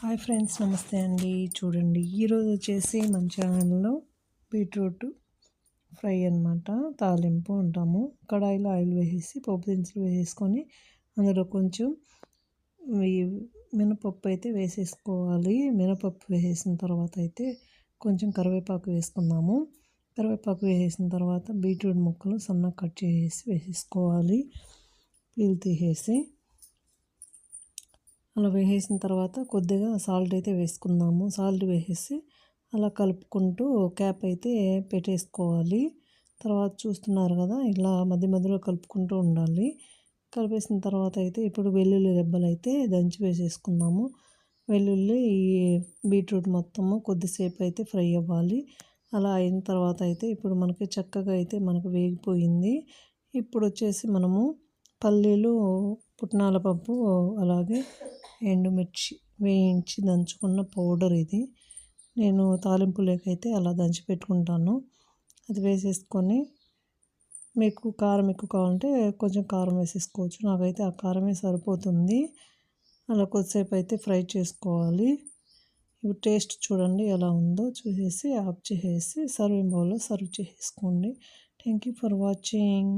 Hi friends నమస్తే అండి. చూడండి ఈరోజు వచ్చేసి మన ఛానల్లో బీట్రూట్ ఫ్రై అనమాట తాలింపు ఉంటాము కడాయిలో ఆయిల్ వేసేసి పప్పు దినుసులు వేసేసుకొని అందులో కొంచెం మినపప్పు అయితే వేసేసుకోవాలి. మినపప్పు వేసేసిన తర్వాత అయితే కొంచెం కరివేపాకు వేసుకుందాము. కరివేపాకు వేసేసిన తర్వాత బీట్రూట్ ముక్కలు సన్నగా కట్ చేసి వేసేసుకోవాలి. పీల్ తీసేసి అలా వేసేసిన తర్వాత కొద్దిగా సాల్ట్ అయితే వేసుకుందాము. సాల్ట్ వేసేసి అలా కలుపుకుంటూ క్యాప్ అయితే పెట్టేసుకోవాలి. తర్వాత చూస్తున్నారు కదా ఇలా మధ్య మధ్యలో కలుపుకుంటూ ఉండాలి. కలిపేసిన తర్వాత అయితే ఇప్పుడు వెల్లుల్లి రెబ్బలు అయితే దంచి వేసేసుకుందాము. వెల్లుల్లి ఈ బీట్రూట్ మొత్తము కొద్దిసేపు అయితే ఫ్రై అవ్వాలి. అలా అయిన తర్వాత అయితే ఇప్పుడు మనకి చక్కగా అయితే మనకు వేగిపోయింది. ఇప్పుడు వచ్చేసి మనము పల్లీలు పుట్నాల పప్పు అలాగే ఎండుమిర్చి వేయించి దంచుకున్న పౌడర్ ఇది. నేను తాలింపు లేకైతే అలా దంచి పెట్టుకుంటాను. అది వేసేసుకొని మీకు కారం ఎక్కువ కావాలంటే కొంచెం కారం వేసేసుకోవచ్చు. నాకైతే ఆ కారమే సరిపోతుంది. అలా కొద్దిసేపు అయితే ఫ్రై చేసుకోవాలి. ఇప్పుడు టేస్ట్ చూడండి ఎలా ఉందో చూసేసి ఆఫ్ చేసేసి సర్వింగ్ బౌల్లో సర్వ్ చేసేసుకోండి. Thank you for watching.